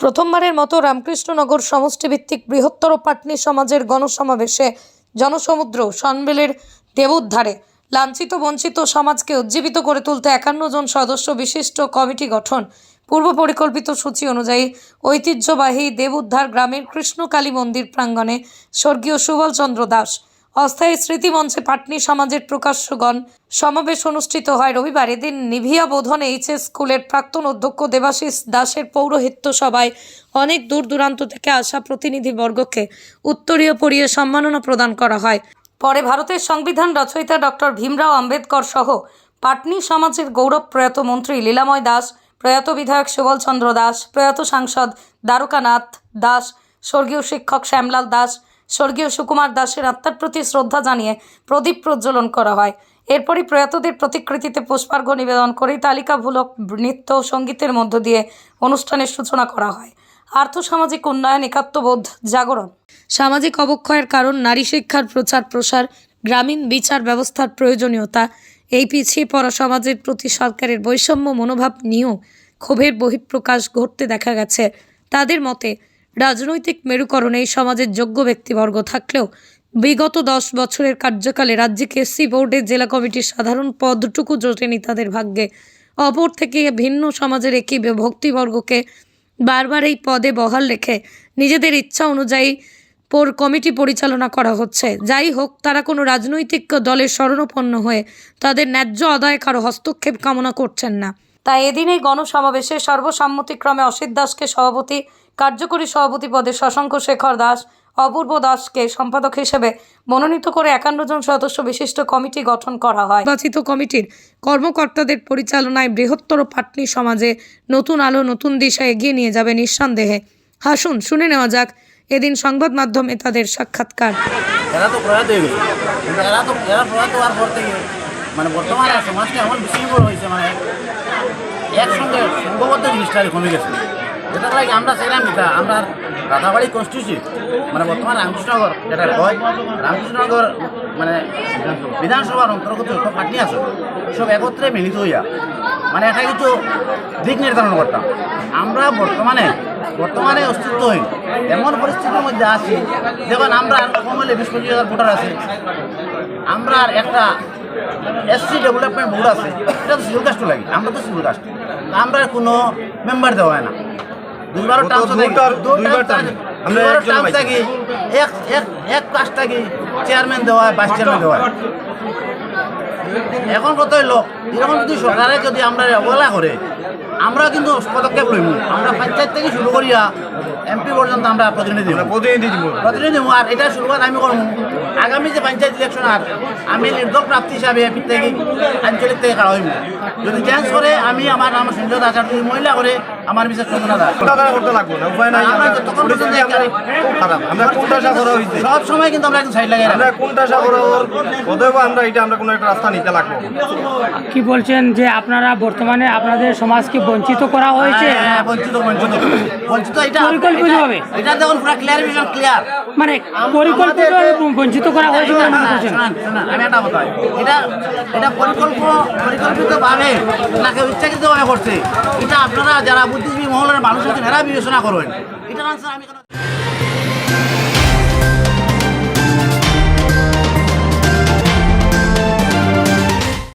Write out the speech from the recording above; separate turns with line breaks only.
প্রথমবারের মতো রামকৃষ্ণনগর সমষ্টিভিত্তিক বৃহত্তর পাটনি সমাজের গণসমাবেশে জনসমুদ্র সনবেলের দেবোদ্ধারে লাঞ্ছিত বঞ্চিত সমাজকে উজ্জীবিত করে তুলতে একান্ন জন সদস্য বিশিষ্ট কমিটি গঠন। পূর্ব পরিকল্পিত সূচি অনুযায়ী ঐতিহ্যবাহী দেবোদ্ধার গ্রামের কৃষ্ণকালী মন্দির প্রাঙ্গণে স্বর্গীয় সুবলচন্দ্র দাস অস্থায়ী স্মৃতিমঞ্চে পাটনি সমাজের প্রকাশ্যগণ সমাবেশ অনুষ্ঠিত হয় রবিবার। এদিন নিভিয়া বোধন এইচএস স্কুলের প্রাক্তন অধ্যক্ষ দেবাশিস দাসের পৌরোহিত্য সভায় অনেক দূর দূরান্ত থেকে আসা প্রতিনিধিবর্গকে উত্তরীয় পরিয়ে সম্মাননা প্রদান করা হয়। পরে ভারতের সংবিধান রচয়িতা ডক্টর ভীমরাও আম্বেদকর সহ পাটনি সমাজের গৌরব প্রয়াত মন্ত্রী লীলাময় দাস, প্রয়াত বিধায়ক সুবলচন্দ্র দাস, প্রয়াত সাংসদ দ্বারকানাথ দাস, স্বর্গীয় শিক্ষক শ্যামলাল দাস স্বর্গীয় সুকুমার দাসের আত্মার প্রতি শ্রদ্ধা জানিয়ে প্রদীপ প্রজ্বলন করা হয়। এরপরই প্রয়াতদের প্রতিকৃতিতে পুষ্পার্ঘ নিবেদন করে তালিকামূলক নৃত্য সঙ্গীতের মধ্য দিয়ে অনুষ্ঠানের সূচনা করা হয়। আর্থসামাজিক উন্নয়ন, একাত্মবোধ, জাগরণ। সামাজিক অবক্ষয়ের কারণ, নারী শিক্ষার প্রচার প্রসার, গ্রামীণ বিচার ব্যবস্থার প্রয়োজনীয়তা, এই পিছিয়ে পড়া সমাজের প্রতি সরকারের বৈষম্য মনোভাব নিয়েও ক্ষোভের বহিঃপ্রকাশ ঘটতে দেখা গেছে। তাদের মতে রাজনৈতিক মেরুকরণে সমাজের যোগ্য ব্যক্তিবর্গ থাকলেও বিগত দশ বছরের কার্যকালে রাজ্যিক এসসি বোর্ডের জেলা কমিটির সাধারণ পদটুকু জোটেনি তাদের ভাগ্যে। অপর থেকে ভিন্ন সমাজের একই ভক্তিবর্গকে বারবার এই পদে বহাল রেখে নিজেদের ইচ্ছা অনুযায়ী পর কমিটি পরিচালনা করা হচ্ছে। যাই হোক, তারা কোনো রাজনৈতিক দলের শরণাপন্ন হয়ে তাদের ন্যায্য আদায় কারও হস্তক্ষেপ কামনা করছেন না। তাই এদিন এই গণসমাবেশে সর্বসম্মতিক্রমে অসিত দাসকে সভাপতি কার্যকরী সভাপতি পদে শশাঙ্ক শেখর দাস অপূর্ব দাসকে সম্পাদক হিসেবে মনোনীত করে একান্ন জন সদস্য বিশিষ্ট কমিটি গঠন করা হয়। নির্বাচিত কমিটির কর্মকর্তাদের পরিচালনায় বৃহত্তর পাটনি সমাজে নতুন আলো নতুন দিশা এগিয়ে নিয়ে যাবে নিঃসন্দেহে। হাসুন শুনে নেওয়া যাক এদিন সংবাদ মাধ্যমে তাদের সাক্ষাৎকার।
এরা তো প্রয়াত হয়ে গেছে। এরা তো এরা প্রয়াত হওয়ার পর থেকে মানে বর্তমানে এমন বিশৃঙ্খল হয়েছে মানে একসঙ্গে সংঘবদ্ধ জিনিসটা কমে গেছে। যেটা লাগে আমরা সেরাম যেটা আমরা রাধাবাড়ি কনস্টিটিউশন মানে বর্তমান রামকৃষ্ণনগর, যেটা হয়, রামকৃষ্ণনগর মানে বিধানসভার অন্তর্গত যত পার্টি আছে, সব একত্রে মিলিত হইয়া মানে এটা কিছু দিক নির্ধারণ করতাম আমরা বর্তমানে বর্তমানে অস্তিত্বহীন, এমন পরিস্থিতির মধ্যে আছি যেমন আমরা কম হলে বিশ পঁচিশ হাজার ভোটার আছে। আমরা একটা এসসি ডেভেলপমেন্ট বোর্ড আছে এটা তো সিভিল কাস্ট লাগে আমরা তো সিভিল কাস্ট আমরা কোনো মেম্বার দেওয়া হয় না। দুইবার
গত দুইবার- দুইবার পাইছি।
থাকি। এক এক এক কাস্ট থাকি চেয়ারম্যান দেওয়া হয় ভাইস চেয়ারম্যান দেওয়া হয়। এখন কত হইল এরকম যদি সরকারে যদি আমরা অবহেলা করে আমরা কিন্তু পদক্ষেপ লইব আমরা পঞ্চায়েত থেকে শুরু করিয়া এমপি পর্যন্ত আমরা প্রতিনিধি।
প্রতিনিধি দিব।
প্রতিনিধি আর এটা শুরুয়াত আমি করব। আগামী যে পঞ্চায়েত ইলেকশন আর আমি নির্দল প্রাপ্তি হিসাবে থেকে আঞ্চলিক থেকে খাড়া হইব? যদি চেঞ্জ করে আমি আমার নাম সুন্দর আচার্য মহিলা করে আমার চন্দনা দাস
টাকা করতে লাগবো না? উপায় নাই
আমরা
খারাপ। কোনটা আশা করা হয়েছে
সব সময় কিন্তু আমরা একদম সাইড লাগিয়ে
আমরা কোনটা আশা করা ওর অতএব আমরা এটা আমরা কোনো একটা রাস্তা নিতে লাগবো।
কি বলছেন যে আপনারা বর্তমানে আপনাদের সমাজকে বঞ্চিত করা হয়েছে?
হ্যাঁ, বঞ্চিত বঞ্চিত। বঞ্চিত এটা
পরিকল্পিতভাবে?
এটা- এটা দেখুন পুরো ক্লিয়ার ভিশন ক্লিয়ার
মানে পরিকল্পিত বঞ্চিত করা হয়েছে বলে মনে করছেন
আমি একটা কথা এটা এটা পরিকল্প পরিকল্পিতভাবে নাকি ইচ্ছাকৃতভাবে করছে? এটা আপনারা যারা বুদ্ধিজীবী মহলের মানুষের যাতে বিবেচনা করবেন। এটা আনসার আমি